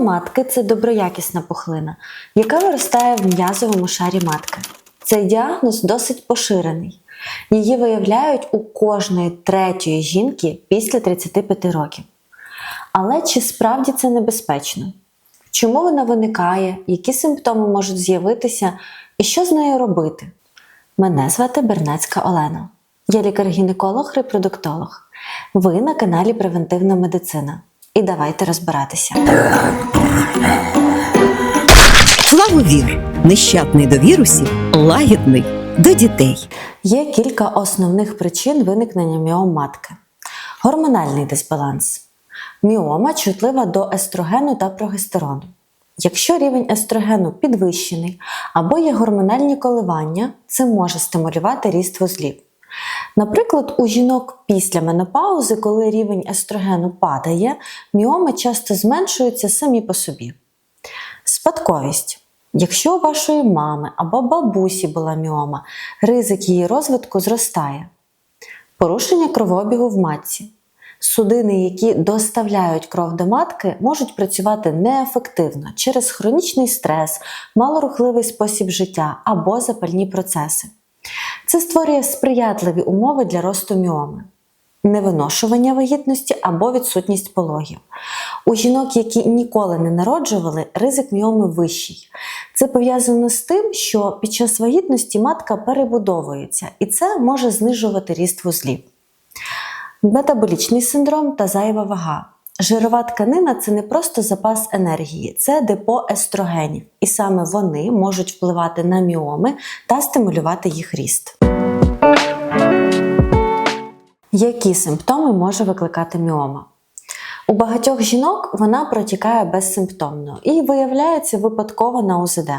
матки це доброякісна пухлина, яка виростає в м'язовому шарі матки. Цей діагноз досить поширений. Її виявляють у кожної третьої жінки після 35 років. Але чи справді це небезпечно? Чому вона виникає, які симптоми можуть з'явитися і що з нею робити? Мене звати Бернацька Олена. Я лікар-гінеколог, репродуктолог. Ви на каналі Превентивна медицина. І давайте розбиратися. Флаговір нещадний до вірусів, лагідний до дітей. Є кілька основних причин виникнення міом матки. Гормональний дисбаланс. Міома чутлива до естрогену та прогестерону. Якщо рівень естрогену підвищений або є гормональні коливання, це може стимулювати ріст вузлів. Наприклад, у жінок після менопаузи, коли рівень естрогену падає, міоми часто зменшуються самі по собі. Спадковість. Якщо у вашої мами або бабусі була міома, ризик її розвитку зростає. Порушення кровообігу в матці. Судини, які доставляють кров до матки, можуть працювати неефективно через хронічний стрес, малорухливий спосіб життя або запальні процеси. Це створює сприятливі умови для росту міоми. Невиношування вагітності або відсутність пологів. У жінок, які ніколи не народжували, ризик міоми вищий. Це пов'язано з тим, що під час вагітності матка перебудовується, і це може знижувати ріст вузлів. Метаболічний синдром та зайва вага. Жирова тканина це не просто запас енергії, це депо естрогенів, і саме вони можуть впливати на міоми та стимулювати їх ріст. Які симптоми може викликати міома? У багатьох жінок вона протікає безсимптомно і виявляється випадково на УЗД.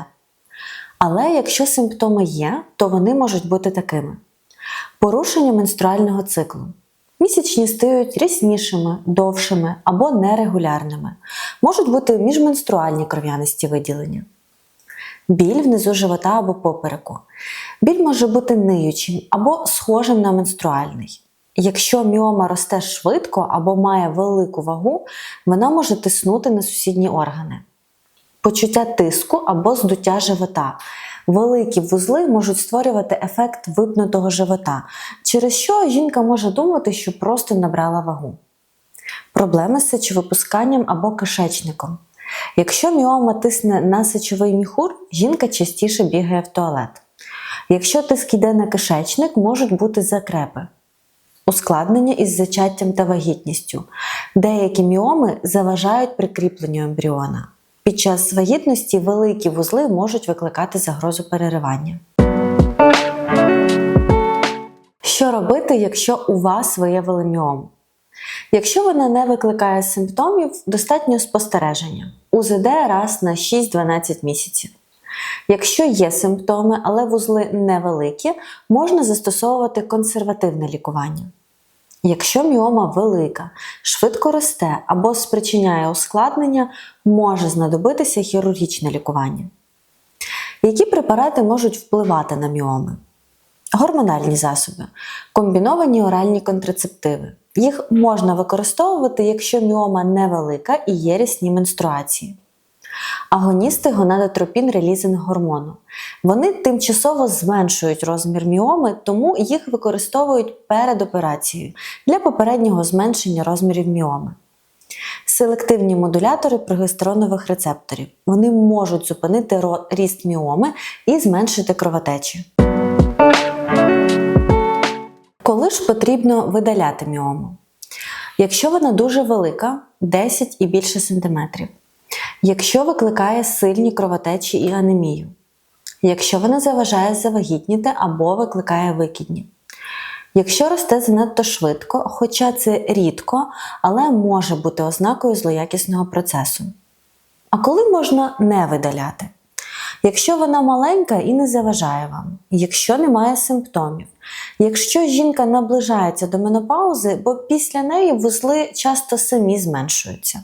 Але якщо симптоми є, то вони можуть бути такими: порушення менструального циклу. Місячні стають ряснішими, довшими або нерегулярними. Можуть бути міжменструальні кров'янисті виділення. Біль внизу живота або попереку. Біль може бути ниючим або схожим на менструальний. Якщо міома росте швидко або має велику вагу, вона може тиснути на сусідні органи. Почуття тиску або здуття живота. Великі вузли можуть створювати ефект випнутого живота, через що жінка може думати, що просто набрала вагу. Проблеми з сечовипусканням або кишечником. Якщо міома тисне на сечовий міхур, жінка частіше бігає в туалет. Якщо тиск йде на кишечник, можуть бути закрепи. Ускладнення із зачаттям та вагітністю. Деякі міоми заважають прикріпленню ембріона. Під час вагітності великі вузли можуть викликати загрозу переривання. Що робити, якщо у вас виявили міому? Якщо вона не викликає симптомів, достатньо спостереження. УЗД раз на 6-12 місяців. Якщо є симптоми, але вузли невеликі, можна застосовувати консервативне лікування. Якщо міома велика, швидко росте або спричиняє ускладнення, може знадобитися хірургічне лікування. Які препарати можуть впливати на міоми? Гормональні засоби, комбіновані оральні контрацептиви. Їх можна використовувати, якщо міома невелика і є рясні менструації. Агоністи гонадотропін релізинг гормону. Вони тимчасово зменшують розмір міоми, тому їх використовують перед операцією для попереднього зменшення розмірів міоми. Селективні модулятори прогестеронових рецепторів. Вони можуть зупинити ріст міоми і зменшити кровотечі. Коли ж потрібно видаляти міому? Якщо вона дуже велика, 10 і більше сантиметрів. Якщо викликає сильні кровотечі і анемію. Якщо вона заважає завагітніти або викликає викидні. Якщо росте занадто швидко, хоча це рідко, але може бути ознакою злоякісного процесу. А коли можна не видаляти? Якщо вона маленька і не заважає вам, якщо немає симптомів, якщо жінка наближається до менопаузи, бо після неї вузли часто самі зменшуються.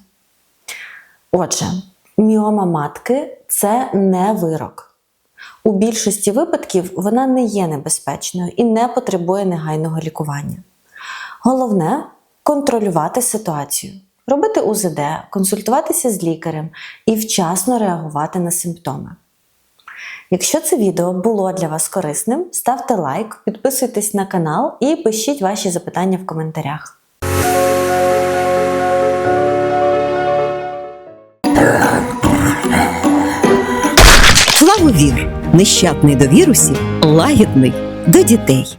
Отже, міома матки це не вирок. У більшості випадків вона не є небезпечною і не потребує негайного лікування. Головне контролювати ситуацію. робити УЗД, консультуватися з лікарем і вчасно реагувати на симптоми. Якщо це відео було для вас корисним, ставте лайк, підписуйтесь на канал і пишіть ваші запитання в коментарях. Нещадний до вірусів, лагідний до дітей.